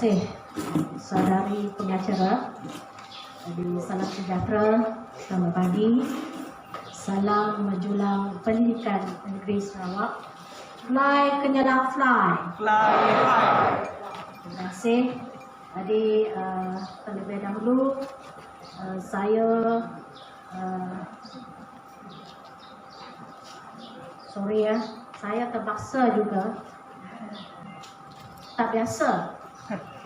kasih saudari pengacara. Jadi salam sejahtera, selamat pagi. Salam menjulang pendidikan negeri Sarawak. Fly kenyalang fly. Fly high. Terima kasih. Jadi uh, terlebih dahulu uh, saya uh, sorry ya, saya terpaksa juga tak biasa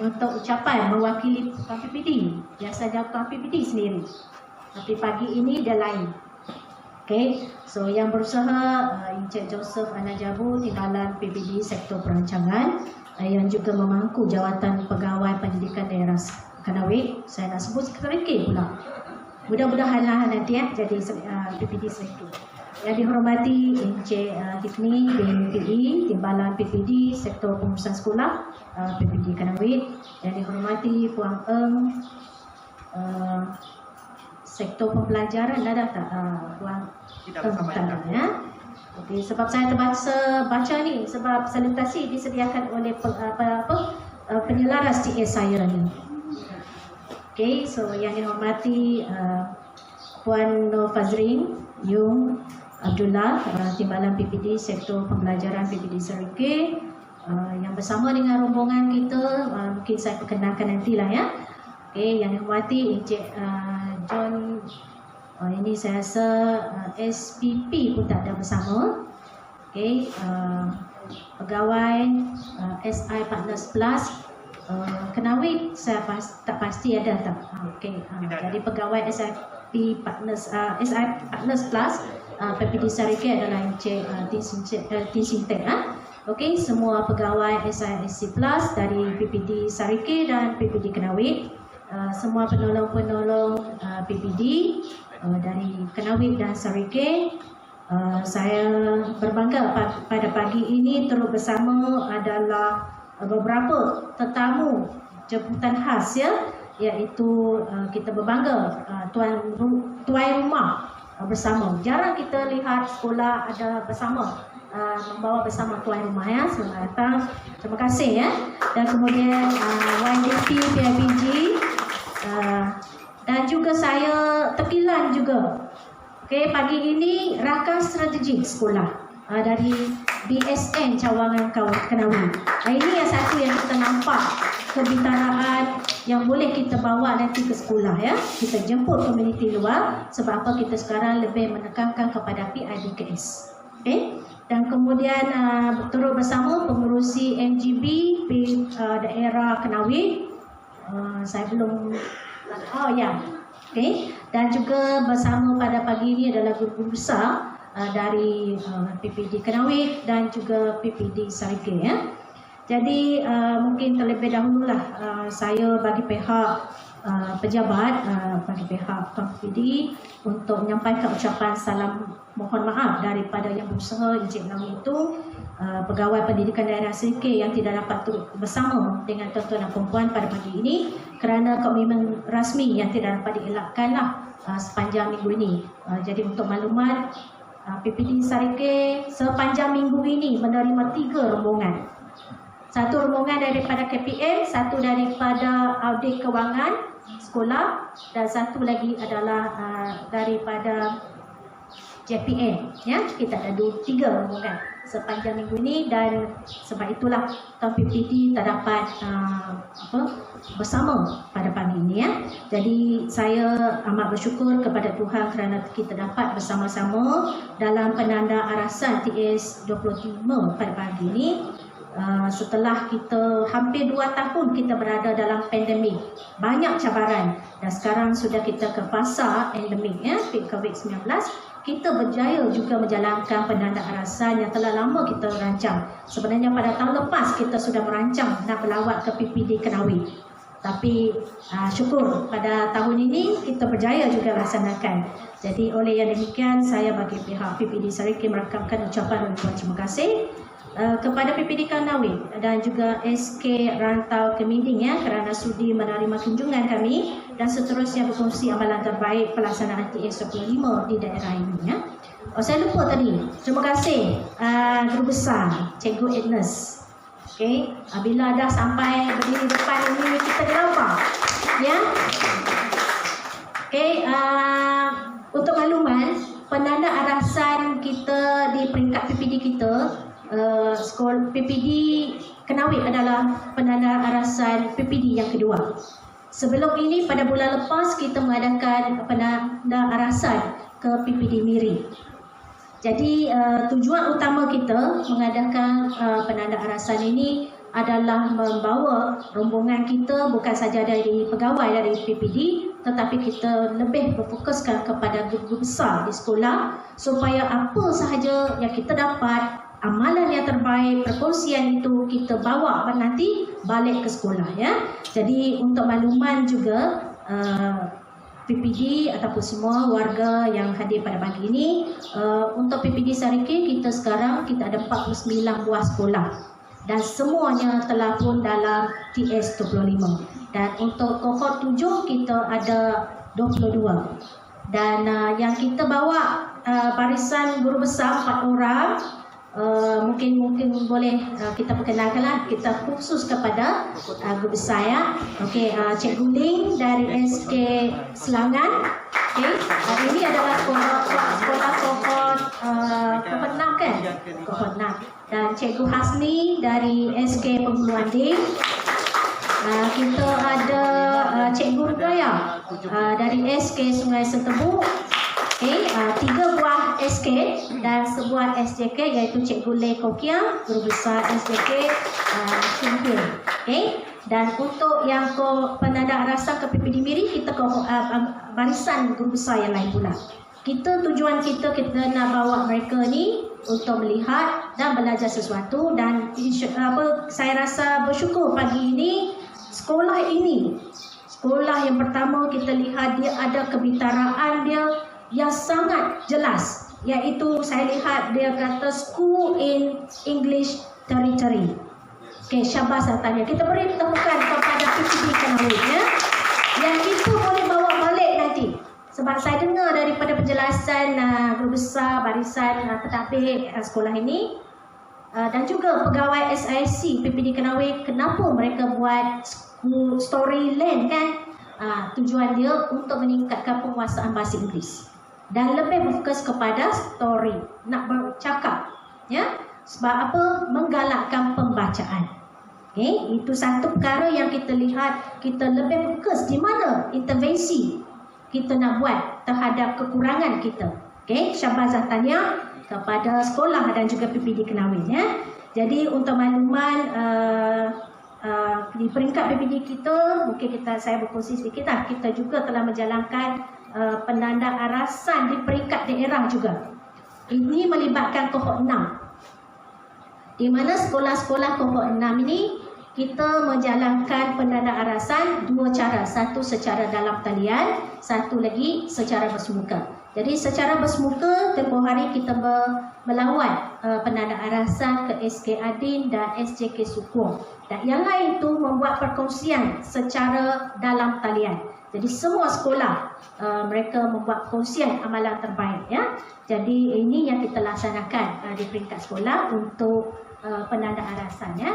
untuk ucapan mewakili Tuan PPD. Biasa jawab Tuan PPD sendiri. Tapi pagi ini dia lain. Okay, so yang berusaha uh, Encik Joseph Anajabu Timbalan PPD Sektor Perancangan uh, yang juga memangku jawatan pegawai pendidikan daerah Kanawik. Saya nak sebut Sekretari pula. Mudah-mudahan lah nanti ya jadi uh, PPD Sektor. Yang dihormati Encik uh, bin PE Timbalan PPD Sektor Pengurusan Sekolah uh, PPD Kanawik. Yang dihormati Puan Eng uh, Sektor Pembelajaran ada tak uh, Puan Eng tak ya? Okey, sebab saya terpaksa baca ni sebab sanitasi disediakan oleh pe, apa, apa penyelaras TS saya ni. Okey, so yang dihormati uh, Puan Nur Fazrin Yung Abdullah uh, Timbalan PPD Sektor Pembelajaran PPD Serike uh, yang bersama dengan rombongan kita uh, mungkin saya perkenalkan nantilah ya. Okey, yang dihormati Encik uh, John uh, ini saya rasa uh, SPP pun tak ada bersama. Okey, uh, pegawai uh, SI Partners Plus uh, Kenawik saya pas, tak pasti ada tak. Uh, Okey, uh, ada. jadi pegawai SIP Partners uh, SI Partners Plus PPD Sarike adalah Encik uh, Tin Sintek uh, Tin Sintek ah. Okey, semua pegawai SISC Plus dari PPD Sarike dan PPD Kenawik Uh, semua penolong-penolong uh, PPD uh, dari Kenawik dan Sarike uh, saya berbangga pa- pada pagi ini turut bersama adalah uh, beberapa tetamu jemputan khas ya iaitu uh, kita berbangga uh, tuan ru- tuan rumah uh, bersama. Jarang kita lihat sekolah ada bersama uh, membawa bersama tuan rumah ya. Selamat datang. Terima kasih ya. Dan kemudian uh, YDP PIBG uh, dan juga saya terkilan juga. Okey, pagi ini rakan strategik sekolah uh, dari BSN Cawangan Kenawi. Uh, ini yang satu yang kita nampak kebitaraan yang boleh kita bawa nanti ke sekolah ya. Kita jemput komuniti luar sebab apa kita sekarang lebih menekankan kepada PIDKS. Okey. Dan kemudian uh, turut bersama pengurusi MGB di uh, daerah Kenawi. Uh, saya belum Oh ya. Okey. Dan juga bersama pada pagi ini adalah guru-guru besar uh, dari uh, PPD Kenawik dan juga PPD Sarike ya. Jadi uh, mungkin terlebih dahululah uh, saya bagi pihak uh, pejabat uh, bagi pihak PPD untuk menyampaikan ucapan salam mohon maaf daripada yang berusaha Encik Nawi itu uh, pegawai pendidikan daerah Serike yang tidak dapat turut bersama dengan tuan-tuan dan perempuan pada pagi ini kerana komitmen rasmi yang tidak dapat dielakkanlah uh, sepanjang minggu ini. Uh, jadi untuk maklumat uh, PPD Sarike sepanjang minggu ini menerima tiga rombongan. Satu rombongan daripada KPM, satu daripada audit kewangan sekolah dan satu lagi adalah uh, daripada JPN ya kita ada dua tiga rombongan sepanjang minggu ini dan sebab itulah Tuan PPT tak dapat uh, apa bersama pada pagi ini ya. Jadi saya amat bersyukur kepada Tuhan kerana kita dapat bersama-sama dalam penanda arasan TS 25 pada pagi ini Uh, setelah kita hampir dua tahun kita berada dalam pandemik banyak cabaran. Dan sekarang sudah kita ke fasa endemik ya COVID-19 kita berjaya juga menjalankan penanda arasan yang telah lama kita rancang. Sebenarnya pada tahun lepas kita sudah merancang nak berlawat ke PPD Kenawi. Tapi uh, syukur pada tahun ini kita berjaya juga laksanakan. Jadi oleh yang demikian saya bagi pihak PPD Sariki merakamkan ucapan ribuan terima kasih uh, kepada PPD Kanawi dan juga SK Rantau Kemiding ya kerana sudi menerima kunjungan kami dan seterusnya berkongsi amalan terbaik pelaksanaan TS 25 di daerah ini ya. Oh saya lupa tadi. Terima kasih uh, guru besar Cikgu Agnes. Okey, bila dah sampai berdiri depan ini kita gelapar. Ya. Okey, uh, untuk makluman, penanda arasan kita di peringkat PPD kita, uh, skor PPD Kenawi adalah penanda arasan PPD yang kedua. Sebelum ini pada bulan lepas kita mengadakan penanda arasan ke PPD Miri. Jadi uh, tujuan utama kita mengadakan uh, penanda arasan ini adalah membawa rombongan kita bukan saja dari pegawai dari PPD tetapi kita lebih berfokuskan kepada guru besar di sekolah supaya apa sahaja yang kita dapat amalan yang terbaik perkongsian itu kita bawa nanti balik ke sekolah ya. Jadi untuk makluman juga uh, PPD ataupun semua warga yang hadir pada pagi ini uh, untuk PPD Sariki kita sekarang kita ada 49 buah sekolah. Dan semuanya telah pun dalam TS 25 dan untuk kohort 7 kita ada 22 dan uh, yang kita bawa uh, barisan guru besar 4 orang Uh, mungkin mungkin boleh uh, kita perkenalkanlah kita khusus kepada uh, guru besar ya. Okey, uh, Cik Guling dari SK Selangan. Okey, uh, ini adalah sekolah kohort uh, kohort 6 kan? Kohort 6. Dan Cikgu Hasni dari SK Pemuluhan Ding. Uh, kita ada uh, Cikgu Rudaya uh, dari SK Sungai Setebuk. Okay, uh, tiga buah SK dan sebuah SJK iaitu Cikgu Le Kokia, guru besar SJK uh, Shumpil. Okay, dan untuk yang ko penanda rasa ke PPD Miri, kita ke uh, barisan guru besar yang lain pula. Kita tujuan kita kita nak bawa mereka ni untuk melihat dan belajar sesuatu dan apa saya rasa bersyukur pagi ini sekolah ini sekolah yang pertama kita lihat dia ada kebitaraan dia yang sangat jelas iaitu saya lihat dia kata school in English territory. Okey, syabas datanya. Kita beri tepukan kepada PTB Kenawi ya. Yang itu boleh bawa balik nanti. Sebab saya dengar daripada penjelasan uh, guru besar barisan uh, pentadbir uh, sekolah ini uh, dan juga pegawai SIC PPD Kenawi kenapa mereka buat story land kan? Uh, tujuan dia untuk meningkatkan penguasaan bahasa Inggeris dan lebih berfokus kepada story. Nak bercakap ya? Sebab apa? Menggalakkan pembacaan. Okey? Itu satu perkara yang kita lihat kita lebih fokus di mana intervensi kita nak buat terhadap kekurangan kita. Okey? Syabazah tanya kepada sekolah dan juga PPD Kenawin ya? Jadi untuk makluman uh, Uh, di peringkat PPD kita mungkin kita saya berkongsi sedikit lah. Kita juga telah menjalankan uh, penanda arasan di peringkat daerah juga. Ini melibatkan kohort 6. Di mana sekolah-sekolah kohort 6 ini kita menjalankan penanda arasan dua cara. Satu secara dalam talian, satu lagi secara bersemuka. Jadi secara bersemuka, tempoh hari kita melawat uh, penanda arasan ke SK Adin dan SJK Sukuang. Dan yang lain itu membuat perkongsian secara dalam talian. Jadi semua sekolah uh, mereka membuat kongsian amalan terbaik ya. Jadi ini yang kita laksanakan uh, di peringkat sekolah untuk uh, penanda arasan ya.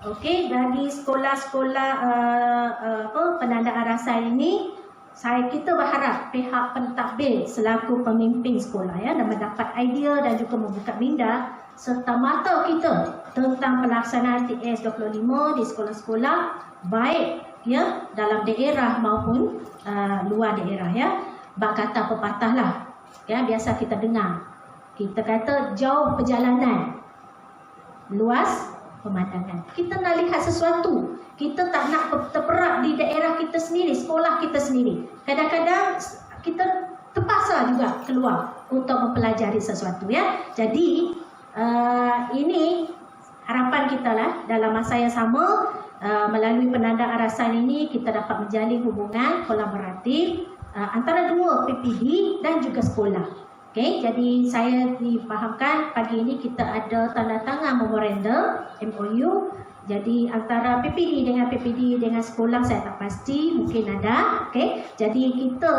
Okey, bagi sekolah-sekolah uh, uh, apa penanda arasan ini saya kita berharap pihak pentadbir selaku pemimpin sekolah ya dan mendapat idea dan juga membuka minda serta mata kita tentang pelaksanaan TS 25 di sekolah-sekolah baik ya dalam daerah maupun uh, luar daerah ya. Bak kata pepatah lah ya biasa kita dengar. Kita kata jauh perjalanan. Luas pemandangan kita nak lihat sesuatu. Kita tak nak terperak di daerah kita sendiri sekolah kita sendiri. Kadang-kadang kita terpaksa juga keluar untuk mempelajari sesuatu ya. Jadi uh, ini harapan kita lah dalam masa yang sama uh, melalui penanda arasan ini kita dapat menjalin hubungan kolaboratif uh, antara dua PPD dan juga sekolah. Okey, jadi saya difahamkan pagi ini kita ada tanda tangan memorandum MOU. Jadi antara PPD dengan PPD dengan sekolah saya tak pasti, mungkin ada. Okey, jadi kita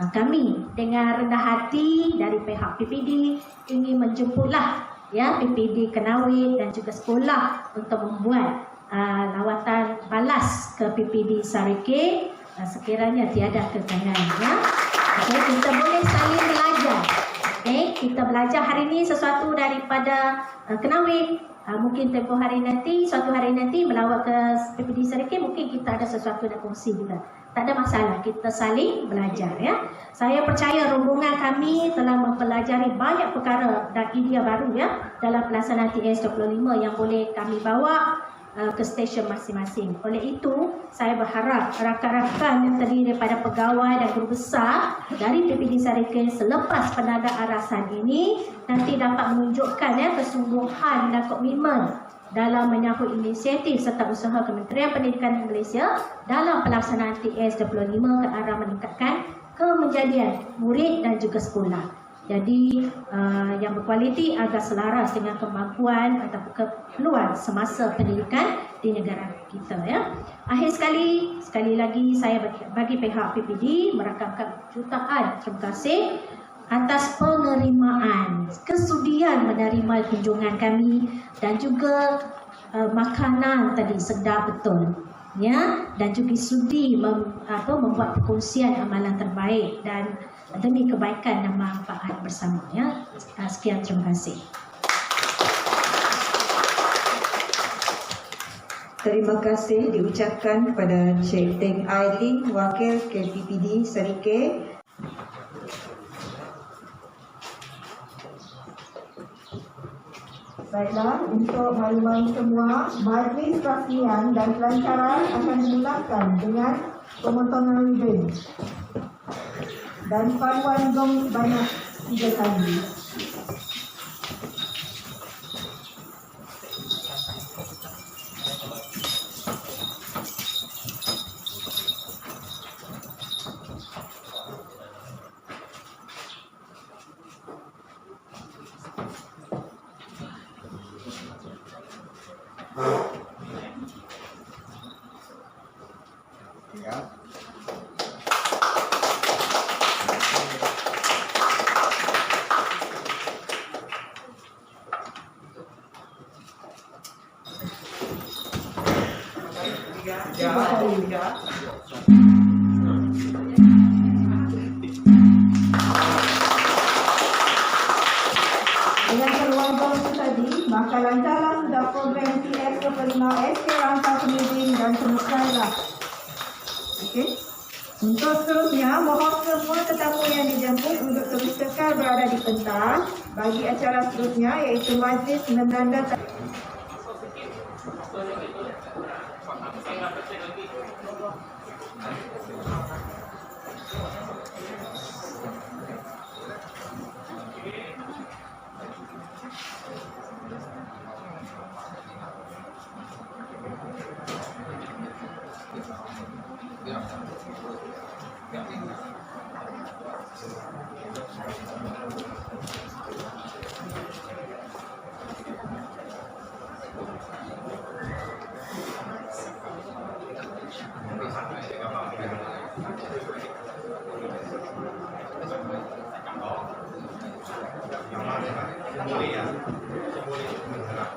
uh, kami dengan rendah hati dari pihak PPD ingin menjemputlah ya PPD Kenawit dan juga sekolah untuk membuat uh, lawatan balas ke PPD Sarike uh, sekiranya tiada kekangan ya. Okay, kita boleh saling belajar. Okay, kita belajar hari ini sesuatu daripada uh, Kenawit. Uh, mungkin tempoh hari nanti, suatu hari nanti melawat ke PPD Sarike mungkin kita ada sesuatu nak kongsi juga. Tak ada masalah, kita saling belajar ya. Saya percaya rombongan kami telah mempelajari banyak perkara dan idea baru ya dalam pelaksanaan TS25 yang boleh kami bawa uh, ke stesen masing-masing. Oleh itu, saya berharap rakan-rakan yang terdiri daripada pegawai dan guru besar dari PPD Sarika selepas penanda arasan ini nanti dapat menunjukkan ya kesungguhan dan komitmen dalam menyahut inisiatif serta usaha Kementerian Pendidikan Malaysia dalam pelaksanaan TS25 ke arah meningkatkan kemenjadian murid dan juga sekolah. Jadi uh, yang berkualiti agar selaras dengan kemampuan atau keperluan semasa pendidikan di negara kita ya. Akhir sekali, sekali lagi saya bagi, bagi pihak PPD merakamkan jutaan terima kasih atas penerimaan, kesudian menerima kunjungan kami dan juga uh, makanan tadi sedap betul. Ya, dan juga sudi mem, apa, membuat perkongsian amalan terbaik dan demi kebaikan dan manfaat bersama. Ya, uh, sekian terima kasih. Terima kasih diucapkan kepada Cik Teng Aileen, Wakil KPPD Serike Baiklah, untuk malu-malu semua, majlis rasmian dan pelancaran akan dimulakan dengan pemotongan ribbon dan paruan gong sebanyak tiga kali. Tiga kali. Dengan peluang itu tadi, maka lancarlah sudah program TS ke-5 SK Rangka Pemimpin dan Semuanya. Okey. Untuk seterusnya, mohon semua tetamu yang dijemput untuk terus kekal berada di pentas bagi acara seterusnya iaitu majlis menandakan Ini semestrai lah sudah MOU antara